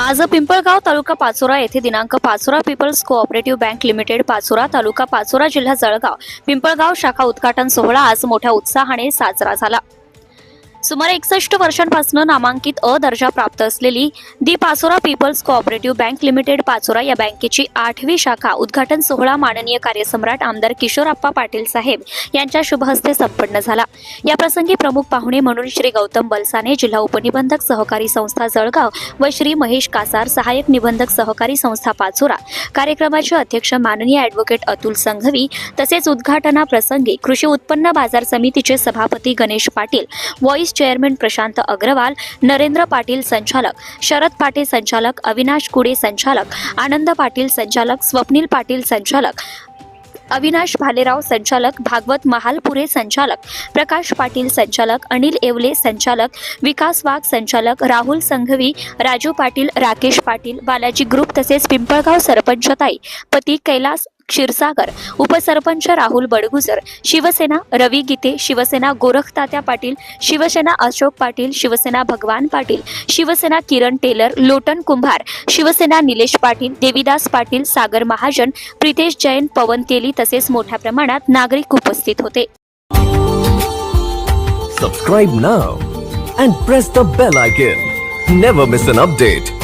आज पिंपळगाव तालुका पाचोरा येथे दिनांक Pachora people's cooperative bank limited Pachora taluka Pachora जिल्हा जळगाव पिंपळगाव शाखा उद्घाटन सोहळा आज मोठ्या उत्साहाने साजरा झाला. सुमारे एकसष्ट वर्षांपासून नामांकित अ दर्जा प्राप्त असलेली the Pachora people's cooperative bank limited Pachora या बँकेची आठवी शाखा उद्घाटन सोहळा माननीय कार्यसम्राट आमदार किशोरप्पा पाटील साहेब यांच्या शुभहस्ते संपन्न झाला. या प्रसंगी प्रमुख पाहुणे म्हणून श्री गौतम बलसाने जिल्हा उपनिबंधक सहकारी संस्था जळगाव व श्री महेश कासार सहाय्यक निबंधक सहकारी संस्था पाचोरा. कार्यक्रमाचे अध्यक्ष माननीय ॲडव्होकेट अतुल संघवी तसेच उद्घाटनाप्रसंगी कृषी उत्पन्न बाजार समितीचे सभापती गणेश पाटील व्हाईस चेअरमन प्रशांत अग्रवाल नरेंद्र पाटील संचालक शरद पाटील संचालक अविनाश कुडे संचालक आनंद पाटील संचालक स्वप्नील पाटील संचालक अविनाश भालेराव संचालक भागवत महालपुरे संचालक प्रकाश पाटील संचालक अनिल येवले संचालक विकास वाघ संचालक राहुल संघवी राजू पाटील राकेश पाटील बालाजी ग्रुप तसेच पिंपळगाव सरपंचताई पती कैलास क्षीरसागर उपसरपंच राहुल बडगुजर शिवसेना रवी गीते शिवसेना गोरखतात्या पाटील शिवसेना अशोक पाटील शिवसेना भगवान पाटील शिवसेना किरण टेलर लोटन कुंभार शिवसेना निलेश पाटील देविदास पाटील सागर महाजन प्रितेश जैन पवन तेली तसेच मोठ्या प्रमाणात नागरिक उपस्थित होते Subscribe now and press the bell icon. Never miss an update.